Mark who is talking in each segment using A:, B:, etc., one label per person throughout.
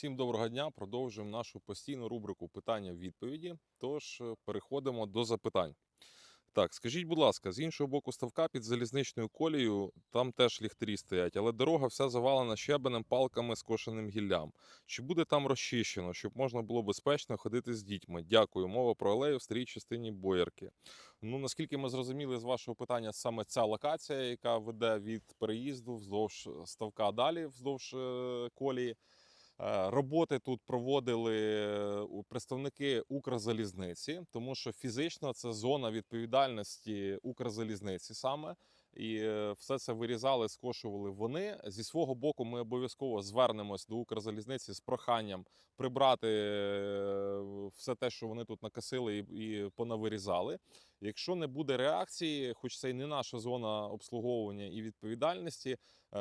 A: Всім доброго дня. Продовжуємо нашу постійну рубрику питання-відповіді. Тож е, переходимо до запитань. Так, скажіть, будь ласка, з іншого боку ставка під залізничною колією там теж ліхтарі стоять, але дорога вся завалена щебенем, палками, скошеним гіллям. Чи буде там розчищено, щоб можна було безпечно ходити з дітьми? Дякую. Мова про алею в старій частині Боярки. Ну наскільки ми зрозуміли з вашого питання, саме ця локація, яка веде від переїзду вздовж ставка далі, вздовж е, колії. Е, Роботи тут проводили е, представники Укрзалізниці, тому що фізично це зона відповідальності Укрзалізниці саме. І е, все це вирізали, скошували вони. Зі свого боку, ми обов'язково звернемось до Укрзалізниці з проханням прибрати все те, що вони тут накосили і, і понавирізали. Якщо не буде реакції, хоч це і не наша зона обслуговування і відповідальності, е,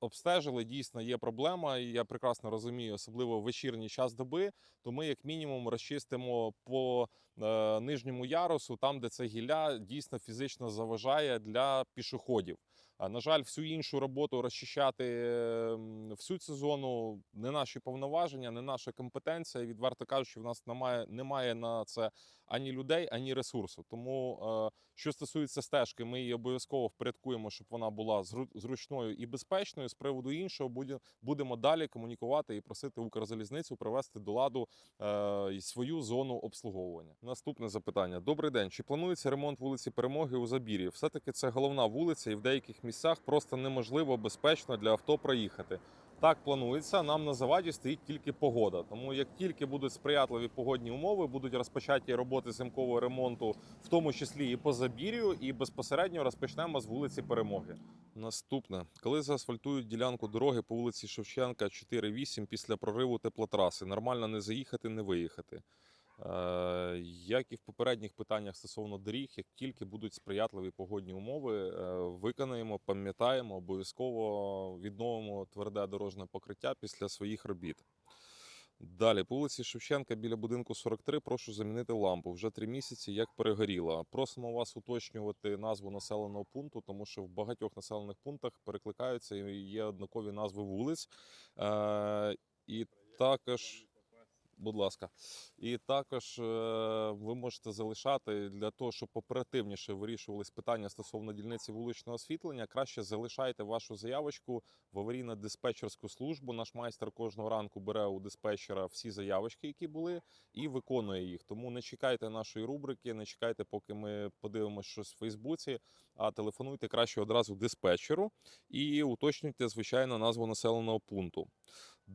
A: обстежили, дійсно є проблема. І я прекрасно розумію, особливо в вечірній час доби, то ми, як мінімум, розчистимо по е, нижньому ярусу, там, де це гілля дійсно фізично заважає для пішоходів. На жаль, всю іншу роботу розчищати е, всю цю зону не наші повноваження, не наша компетенція. Відверто кажучи, в нас немає, немає на це ані людей, ані ресурсу. Тому, е, що стосується стежки, ми її обов'язково впорядкуємо, щоб вона була зручною і безпечною. З приводу іншого будемо далі комунікувати і просити Укрзалізницю привести до ладу е, свою зону обслуговування. Наступне запитання: добрий день. Чи планується ремонт вулиці Перемоги у Забір'ї? Все таки це головна вулиця, і в деяких місцях просто неможливо безпечно для авто проїхати. Так планується. Нам на заваді стоїть тільки погода. Тому як тільки будуть сприятливі погодні умови, будуть розпочаті роботи зимкового ремонту, в тому числі і по забір'ю, і безпосередньо розпочнемо з вулиці Перемоги. Наступне, коли заасфальтують ділянку дороги по вулиці Шевченка 4-8 після прориву теплотраси, нормально не заїхати, не виїхати. Е, Як і в попередніх питаннях стосовно доріг, як тільки будуть сприятливі погодні умови, е, виконаємо, пам'ятаємо, обов'язково відновимо тверде дорожне покриття після своїх робіт. Далі, по вулиці Шевченка біля будинку 43, прошу замінити лампу. Вже три місяці як перегоріла. Просимо вас уточнювати назву населеного пункту, тому що в багатьох населених пунктах перекликаються і є однакові назви вулиць. Е, і також. Будь ласка, і також е, ви можете залишати для того, щоб оперативніше вирішувались питання стосовно дільниці вуличного освітлення. Краще залишайте вашу заявочку в аварійно-диспетчерську службу. Наш майстер кожного ранку бере у диспетчера всі заявочки, які були, і виконує їх. Тому не чекайте нашої рубрики, не чекайте, поки ми подивимося щось в Фейсбуці, а телефонуйте краще одразу диспетчеру і уточнюйте, звичайно, назву населеного пункту.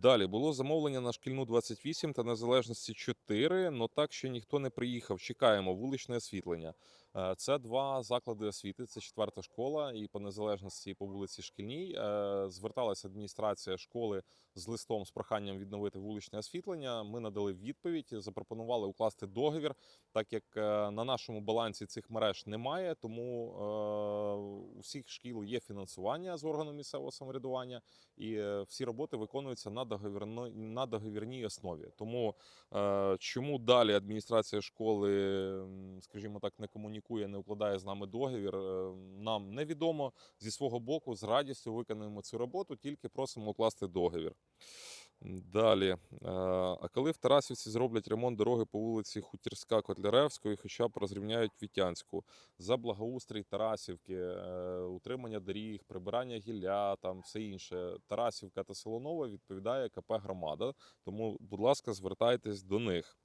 A: Далі було замовлення на шкільну 28 та незалежності 4, але так ще ніхто не приїхав. Чекаємо вуличне освітлення. Е, Це два заклади освіти. Це четверта школа, і по незалежності, по вулиці Шкільній. Е, Зверталася адміністрація школи з листом з проханням відновити вуличне освітлення. Ми надали відповідь, запропонували укласти договір, так як е, на нашому балансі цих мереж немає. Тому у всіх шкіл є фінансування з органу місцевого самоврядування, і всі роботи виконуються на договірно на договірній основі. Тому чому далі адміністрація школи, скажімо так, не комунікує, не укладає з нами договір, е, нам невідомо. Зі свого боку, з радістю виконуємо цю роботу, тільки просимо укласти договір. Далі, Е, а коли в Тарасівці зроблять ремонт дороги по вулиці Хутірська Котляревської, хоча б розрівняють Вітянську за благоустрій Тарасівки, е, утримання доріг, прибирання гілля, там все інше. Тарасівка та село Нове відповідає КП громада. Тому, будь ласка, звертайтесь до них.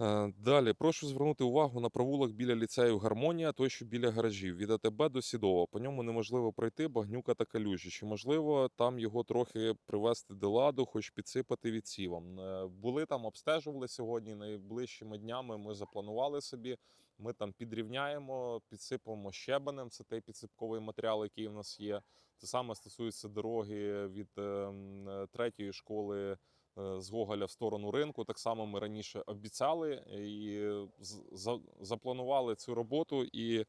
A: Е, Далі прошу звернути увагу на провулок біля ліцею Гармонія, той, що біля гаражів, від АТБ до Сідова. По ньому неможливо пройти, багнюка та калюжі. Чи можливо там його трохи привести до ладу, хоч підсипати відсівом? Е, Були там, обстежували сьогодні. Найближчими днями ми запланували собі. Ми там підрівняємо, підсипемо щебенем. Це той підсипковий матеріал, який в нас є. Це саме стосується дороги від е, м, е, третьої школи з Гоголя в сторону ринку. Так само ми раніше обіцяли і з- за- запланували цю роботу і е,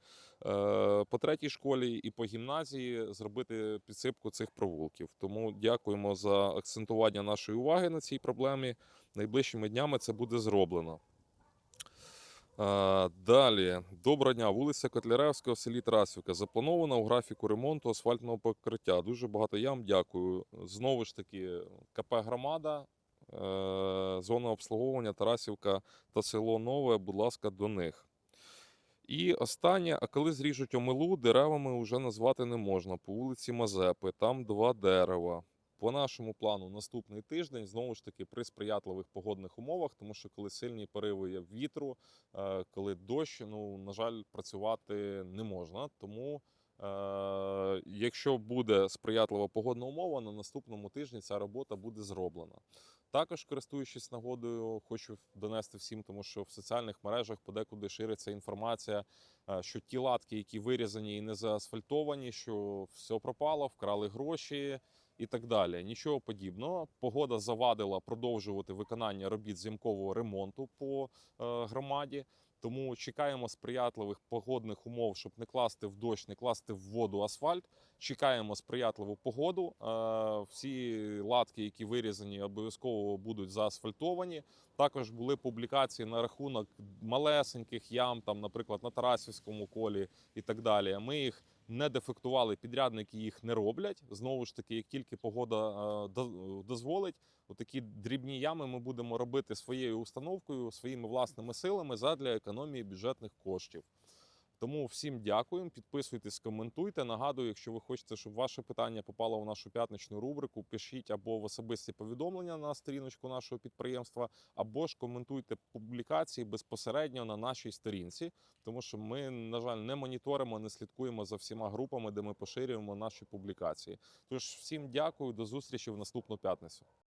A: по третій школі, і по гімназії зробити підсипку цих провулків. Тому дякуємо за акцентування нашої уваги на цій проблемі. Найближчими днями це буде зроблено. Далі, доброго дня. Вулиця Котляревська в селі Тарасівка. Запланована у графіку ремонту асфальтного покриття. Дуже багато ям. Дякую. Знову ж таки, КП Громада, е, зона обслуговування Тарасівка та село Нове. Будь ласка, до них. І останнє, а коли зріжуть омилу, деревами вже назвати не можна. По вулиці Мазепи, там два дерева. По нашому плану, наступний тиждень знову ж таки при сприятливих погодних умовах, тому що коли сильні пориви вітру, е, коли дощ, ну на жаль, працювати не можна. Тому, е, якщо буде сприятлива погодна умова, на наступному тижні ця робота буде зроблена. Також, користуючись нагодою, хочу донести всім, тому що в соціальних мережах подекуди шириться інформація, е, що ті латки, які вирізані і не заасфальтовані, що все пропало, вкрали гроші і так далі. Нічого подібного. Погода завадила продовжувати виконання робіт зімкового ремонту по е, громаді. Тому чекаємо сприятливих погодних умов, щоб не класти в дощ, не класти в воду асфальт. Чекаємо сприятливу погоду. Е, Всі латки, які вирізані, обов'язково будуть заасфальтовані. Також були публікації на рахунок малесеньких ям, там, наприклад, на Тарасівському колі і так далі. Ми їх не дефектували, підрядники їх не роблять. Знову ж таки, як тільки погода е, до- дозволить, отакі дрібні ями ми будемо робити своєю установкою, своїми власними силами задля економії бюджетних коштів. Тому всім дякуємо. Підписуйтесь, коментуйте. Нагадую, якщо ви хочете, щоб ваше питання попало в нашу п'ятничну рубрику, пишіть або в особисті повідомлення на сторіночку нашого підприємства, або ж коментуйте публікації безпосередньо на нашій сторінці, тому що ми, на жаль, не моніторимо, не слідкуємо за всіма групами, де ми поширюємо наші публікації. Тож всім дякую, до зустрічі в наступну п'ятницю.